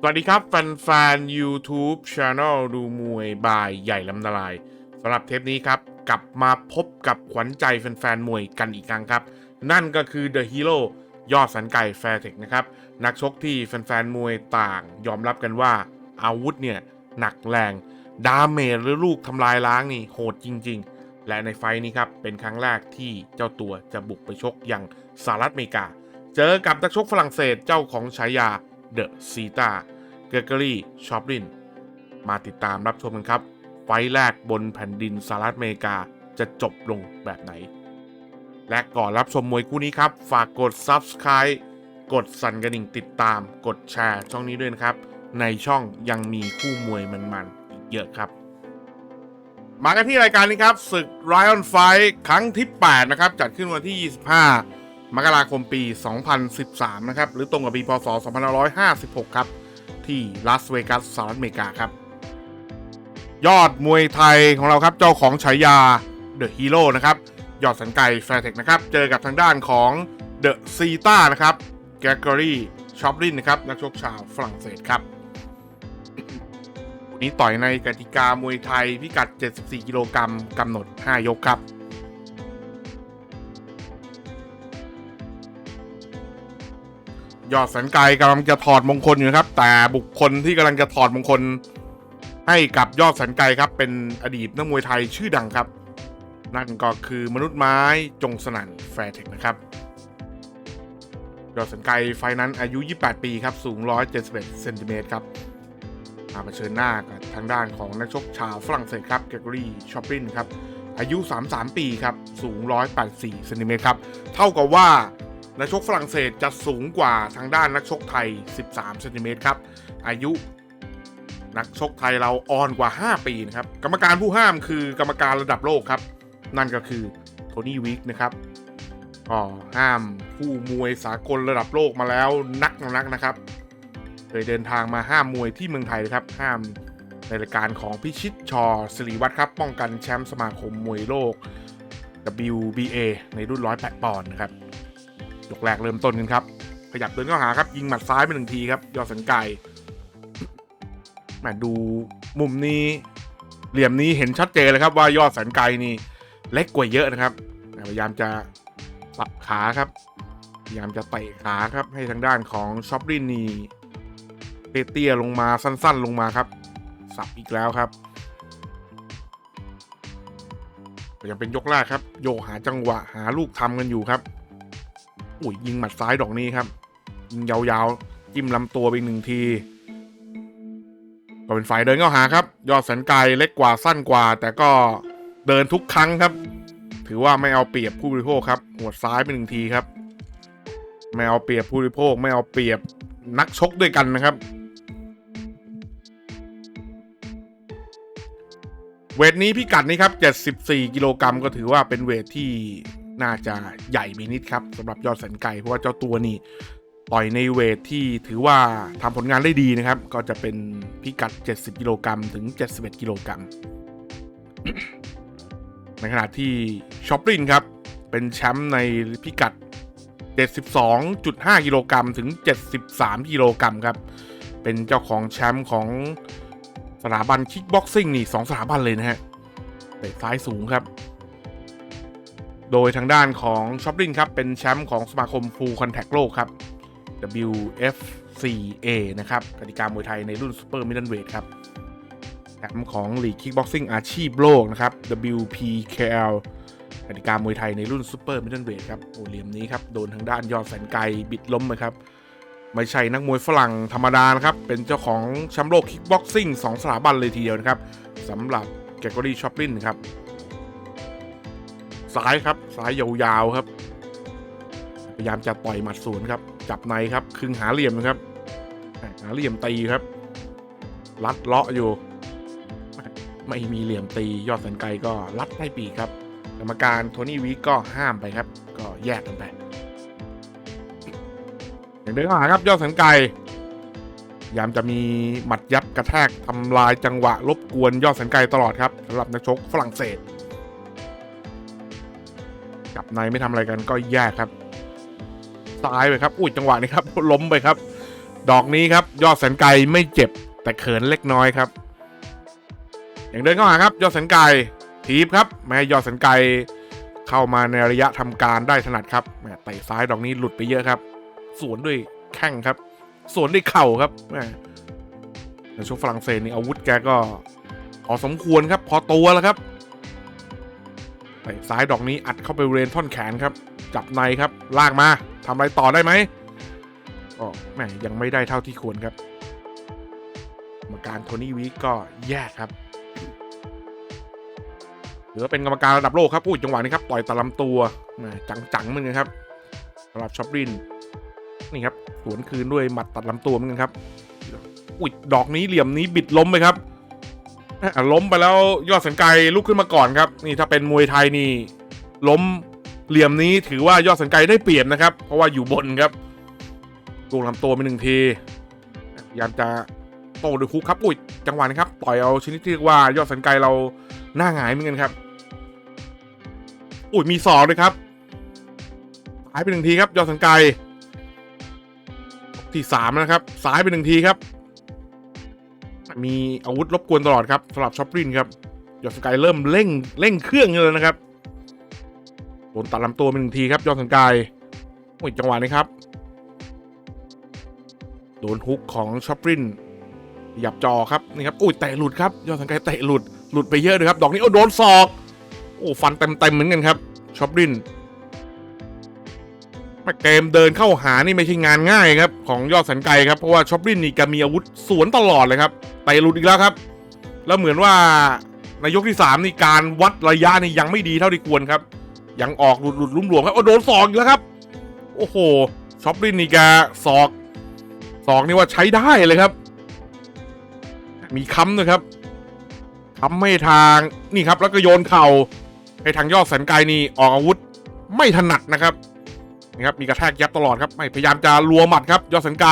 สวัสดีครับ แฟนๆ YouTube Channel ดูมวยบายใหญ่ลำนาลายสำหรับเทปนี้ครับ กลับมาพบกับขวัญใจแฟนๆ มวยกันอีกครั้งครับ นั่นก็คือ The Hero ยอดสันไก่แฟร์เทคนะครับ นักชกที่แฟนๆ มวยต่างยอมรับกันว่า อาวุธเนี่ย หนักแรง ดาเมจหรือลูกทำลายล้างนี่โหดจริง ๆ และในไฟท์นี้ครับ เป็นครั้งแรกที่เจ้าตัวจะบุกไปชกอย่างสหรัฐอเมริกา เจอกับนักชกฝรั่งเศสเจ้าของฉายา เดอะซีตาเกเกอรี่ชอปลินมาติดตามรับชมกันครับ ไฟแรกบนแผ่นดินสหรัฐอเมริกาจะจบลงแบบไหน และก่อนรับชมมวยคู่นี้ครับ ฝากกด Subscribe กดสั่นกระดิ่งติดตาม กดแชร์ช่องนี้ด้วยนะครับ ในช่องยังมีคู่มวยมันๆอีกเยอะครับ มากันที่รายการนี้ครับศึก Riot Fight ครั้งที่ 8 นะครับ จัดขึ้นวันที่ 25 มกราคมปี 2013 นะครับ หรือตรงกับปีพศ 2556 ครับ ที่ลาสเวกัสสหรัฐอเมริกาครับ ยอดมวยไทยของเราครับ เจ้าของฉายาเดอะฮีโร่นะครับ ยอดสันไก่แฟร์เทคนะครับ เจอกับทางด้านของเดอะซีตานะครับแกรกอรี่ชอปลินนะครับ นักชกชาวฝรั่งเศสครับวันนี้ต่อยในกติกามวยไทยพิกัด 74 กิโลกรัมกำหนด 5 ยกครับ ยอดแสนไกกำลังจะถอดมงคลอยู่ครับ แต่บุคคลที่กำลังจะถอดมงคล ให้กับยอดแสนไกครับ เป็นอดีตนักมวยไทยชื่อดังครับ นั่นก็คือมนุษย์ไม้จงสนั่นแฟร์เทคนะครับ ยอดแสนไกไฟนั้นอายุ 28 ปีครับ สูง 171เซนติเมตรครับมาเผชิญหน้ากับทางด้านของนักชกชาวฝรั่งเศสครับเกรกอรี่ชอปลินครับอายุ 33 ปีครับ สูง 184เซนติเมตรครับ เท่ากับว่า นักชกฝรั่งเศสจะสูงกว่าทางด้านนักชกไทย 13 เซนติเมตรครับ อายุนักชกไทยเราอ่อนกว่า 5 ปีนะครับ กรรมการผู้ห้ามคือกรรมการระดับโลกครับ นั่นก็คือโทนี่วิกนะครับก็ห้ามผู้มวยสากลระดับโลกมาแล้วนักนักนะครับ เคยเดินทางมาห้ามมวยที่เมืองไทยนะครับ ห้ามในรายการของพิชิตชอสิริวัตรครับ ป้องกันแชมป์สมาคมมวยโลก WBA ในรุ่น108ปอนด์นะครับ ยกแรกเริ่มต้นกันครับ ขยับเดินเข้าหาครับ ยิงหมัดซ้ายไปหนึ่งทีครับ ยอดสันไก่แหมาดูมุมนี้ เหลี่ยมนี้เห็นชัดเจนเลยครับว่ายอดสันไก่นี่เล็กกว่าเยอะนะครับ พยายามจะปับขาครับ พยายามจะเตะขาครับ ให้ทางด้านของช็อปรินนี่เตี้ยลงมาสั้น ๆ ลงมาครับ สับอีกแล้วครับยังเป็นยกแรกครับ โยหาจังหวะหาลูกทำกันอยู่ครับ อุ้ยยิงหมัดซ้ายดอกนี้ครับ ยิงยาวๆ จิ้มลำตัวไปอีกหนึ่งที ก็เป็นฝ่ายเดินเข้าหาครับ ยอดสันไกลเล็กกว่าสั้นกว่า แต่ก็เดินทุกครั้งครับ ถือว่าไม่เอาเปรียบผู้บริโภคครับหัวซ้ายไปหนึ่งทีครับ ไม่เอาเปรียบผู้บริโภค ไม่เอาเปรียบนักชกด้วยกันนะครับ เวทนี้พิกัดนี้ครับ 74 กิโลกรัมก็ถือว่าเป็นเวทที่ น่าจะใหญ่ไปนิดครับสำหรับยอดสันไก่เพราะว่าเจ้าตัวนี้ต่อยในเวทที่ถือว่าทำผลงานได้ดีนะครับ ก็จะเป็นพิกัด 70 กิโลกรัมถึง 71 กิโลกรัมในขณะที่ชอปลินครับ เป็นแชมป์ในพิกัด 72.5 กิโลกรัมถึง 73 กิโลกรัมครับ เป็นเจ้าของแชมป์ของสถาบันคิกบ็อกซิ่งนี่สองสถาบันเลยนะฮะเตะซ้ายสูงครับ โดยทางด้านของชอปลินครับ เป็นแชมป์ของสมาคมฟูลคอนแทคโลกครับ WFCA นะครับกติกามวยไทยในรุ่นซูเปอร์มิดเดิลเวทครับแชมป์ของลีกคิกบ็อกซิ่งอาชีพโลกนะครับ WPKL กติกามวยไทยในรุ่นซูเปอร์มิดเดิลเวทครับโอเหลี่ยมนี้ครับ โดนทางด้านยอดแสนไกลบิดล้มไปครับ ไม่ใช่นักมวยฝรั่งธรรมดานะครับ เป็นเจ้าของแชมป์โลกคิกบ็อกซิ่งสองสถาบันเลยทีเดียวนะครับสำหรับแกกอรี่ชอปลินครับ ซ้ายครับซ้ายยาวๆครับ พยายามจะต่อยหมัดสวนครับ จับในครับครึ่งหาเหลี่ยมนะครับหาเหลี่ยมตีครับลัดเลาะอยู่ ไม่มีเหลี่ยมตียอดสันไกก็ลัดให้ปีกครับกรรมการโทนี่วีก็ห้ามไปครับ ก็แยกกันไปอย่างเดินเข้าหาครับยอดสันไกพยายามจะมีหมัดยับกระแทกทำลายจังหวะรบกวนยอดสันไกตลอดครับสำหรับนักชกฝรั่งเศส จับในไม่ทำอะไรกันก็แยกครับซ้ายไปครับอุ้ยจังหวะนี้ครับ ล้มไปครับ ดอกนี้ครับ ยอดแสนไกลไม่เจ็บ แต่เขินเล็กน้อยครับ อย่างเดินเข้ามาครับ ยอดแสนไกลทีบครับ แม้ยอดแสนไกลเข้ามาในระยะทำการได้ถนัดครับแหมเตะซ้ายดอกนี้หลุดไปเยอะครับ สวนด้วยแข้งครับ สวนด้วยเข่าครับแหมในช่วงฝรั่งเศสนี่อาวุธแกก็พอสมควรครับ พอตัวแล้วครับ ตะซ้ายดอกนี้อัดเข้าไปบริเวณท่อนแขนครับ จับในครับ ลากมาทำอะไรต่อได้ไหมก็แหมยังไม่ได้เท่าที่ควรครับกรรมการโทนี่วีคก็แย่ครับหรือเป็นกรรมการระดับโลกครับอุ้ยจังหวะนี้ครับต่อยตะลำตัวจังๆเหมือนกันครับสำหรับชอปรินนี่ครับสวนคืนด้วยหมัดตัดลำตัวเหมือนกันครับอุ้ยดอกนี้เหลี่ยมนี้บิดล้มไปครับ ล้มไปแล้วยอดสังไกลุกขึ้นมาก่อนครับ นี่ถ้าเป็นมวยไทยนี่ล้มเหลี่ยมนี้ถือว่ายอดสังไกได้เปรียบนะครับ เพราะว่าอยู่บนครับลวงลำตัวไปหนึ่งทีพยายามจะโตด้วยคุกครับอุ้ยจังหวะนี้ครับต่อยเอาชนิดที่เรียกว่ายอดสังไกเราหน้าหงายเหมือนกันครับอุ้ยมีสองเลยครับซ้ายไปหนึ่งทีครับ ยอดสังไกที่สามนะครับซ้ายไปหนึ่งทีครับ มีอาวุธรบกวนตลอดครับสำหรับช็อปรินครับยอดสกายเริ่มเร่งเร่งเครื่องเลยนะครับโดนตัดลำตัวไปหนึ่งทีครับยอดสกายโอ้ยจังหวะนี้ครับโดนฮุกของช็อปรินหยับจอครับนี่ครับอุ้ยเตะหลุดครับยอดสกายเตะหลุดหลุดไปเยอะเลยครับ ดอกนี้โอ้โดนศอก โอ้ฟันเต็มเต็มเหมือนกันครับช็อปริน เกมเดินเข้าหานี่ไม่ใช่งานง่ายครับ ของยอดสันไกครับ เพราะว่าช็อปรินนี่แกมีอาวุธสวนตลอดเลยครับเตะหลุดอีกแล้วครับ แล้วเหมือนว่าในยกที่สามนี่การวัดระยะนี่ยังไม่ดีเท่าที่ควรครับ ยังออกหลุดหลุดลุ่มหลวมครับโอ้โดนศอกอีกแล้วครับ โอ้โหช็อปรินนี่แกศอกศอกนี่ว่าใช้ได้เลยครับ มีค้ำด้วยครับค้ำให้ทางนี่ครับ แล้วก็โยนเข่าให้ทางยอดแสนไกนี่ออกอาวุธไม่ถนัดนะครับ นี่ครับมีกระแทกยับตลอดครับไม่พยายามจะรัวหมัดครับยอดแสนไกล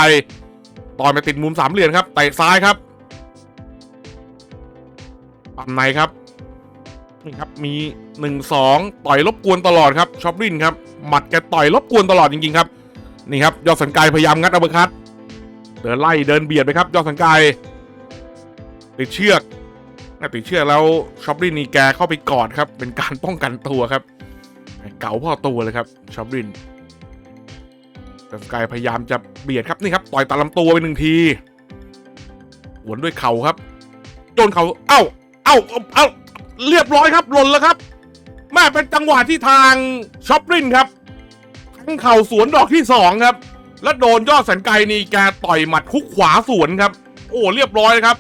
ต่อยไปติดมุมสามเหลี่ยมครับเตะซ้ายครับปั่นในครับนี่ครับมีหนึ่งสองต่อยรบกวนตลอดครับชอปรินครับหมัดแกต่อยรบกวนตลอดจริงๆครับนี่ครับยอดสังกายพยายามงัดอัปเปอร์คัตเดินไล่เดินเบียดไปครับยอดสังกายติดเชือกน่าติดเชือกแล้วชอปรินนี่แกเข้าไปกอดครับเป็นการป้องกันตัวครับเก๋าพ่อตัวเลยครับชอปริน ยอดสังกายพยายามจะเบียดครับนี่ครับต่อยตาลำตัวไปหนึ่งทีหวนด้วยเข่าครับโดนเขาเอ้าเอ้าเอ้าเรียบร้อยครับหล่นแล้วครับแม่เป็นจังหวะที่ทางช็อปรินครับทั้งเข่าสวนดอกที่สองครับ แล้วโดนยอดแสนไกนี่แกต่อยหมัดคุกขวาสวนครับ โอ้เรียบร้อยครับ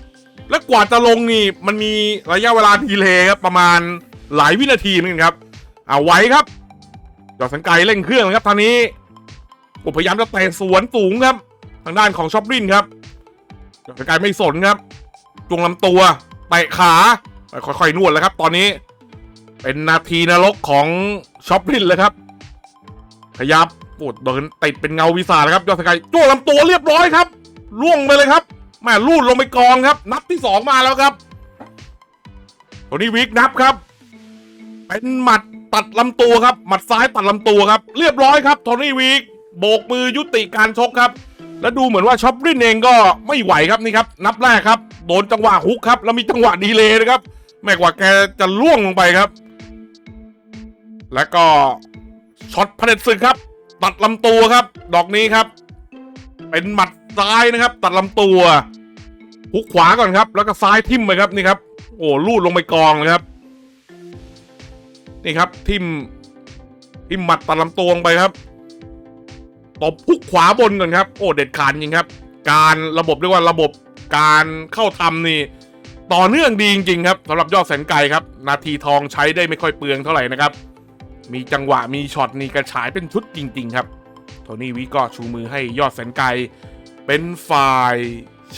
แล้วกว่าจะลงนี่มันมีระยะเวลาดีเลย์ครับประมาณหลายวินาทีเหมือนกันครับเอาไว้ครับยอดแสนไกเร่งเครื่องครับทางนี้ พยายามจะเตะสวนสูงครับ ทางด้านของช็อปรินครับยอดแสนไม่สนครับจวงลำตัวเตะขาค่อยๆนวดแล้วครับ ตอนนี้เป็นนาทีนรกของช็อปรินเลยครับ ขยับปวดเดินติดเป็นเงาวิสาครับยอดสกายจ้วงลำตัวเรียบร้อยครับล่วงไปเลยครับแม่ลูดลงไปกองครับ นับที่สองมาแล้วครับตัวนี้วิกนับครับ เป็นหมัดตัดลำตัวครับ หมัดซ้ายตัดลำตัวครับ เรียบร้อยครับโทนี่วิก โบกมือยุติการชกครับ แล้วดูเหมือนว่าช็อปรินเองก็ไม่ไหวครับนี่ครับนับแรกครับ โดนจังหวะฮุกครับ แล้วมีจังหวะดีเลย์นะครับ แม่กว่าแกจะล่วงลงไปครับ แล้วก็ช็อตพเด็จศึกครับ ตัดลำตัวครับ ดอกนี้ครับ เป็นหมัดซ้ายนะครับ ตัดลำตัวฮุกขวาก่อนครับ แล้วก็ซ้ายทิ่มไปครับนี่ครับ โอ้ลูดลงไปกองเลยครับนี่ครับทิ่มทิ่มหมัดตัดลำตัวลงไปครับ ตบพุกขวาบนก่อนครับ โอ้เด็ดขาดจริงครับ การระบบเรียกว่าระบบการเข้าทำนี่ ต่อเนื่องดีจริงๆครับสำหรับยอดแสนไกลครับ นาทีทองใช้ได้ไม่ค่อยเปลืองเท่าไหร่นะครับ มีจังหวะมีช็อตนี่กระฉายเป็นชุดจริง ๆ ครับโทนี่วิก็ชูมือให้ยอดแสนไกลเป็นฝ่าย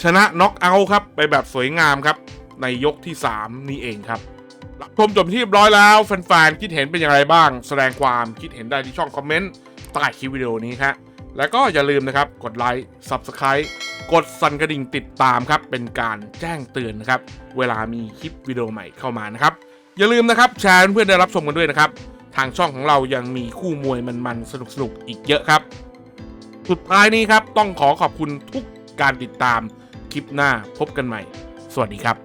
ชนะน็อกเอาท์ครับ ไปแบบสวยงามครับ ในยกที่ 3 นี่เองครับรับชมจบที่เรียบร้อยแล้วแฟนๆคิดเห็นเป็นอย่างไรบ้าง แสดงความคิดเห็นได้ที่ช่องคอมเมนต์ใต้คลิปวิดีโอนี้ครับ แล้วก็อย่าลืมนะครับ กดไลค์ Subscribe กดสั่นกระดิ่งติดตามครับ เป็นการแจ้งเตือนนะครับ เวลามีคลิปวิดีโอใหม่เข้ามานะครับ อย่าลืมนะครับแชร์เพื่อนได้รับชมกันด้วยนะครับ ทางช่องของเรายังมีคู่มวยมันๆ สนุกๆ อีกเยอะครับ สุดท้ายนี้ครับ ต้องขอขอบคุณทุกการติดตามคลิปหน้าพบกันใหม่ สวัสดีครับ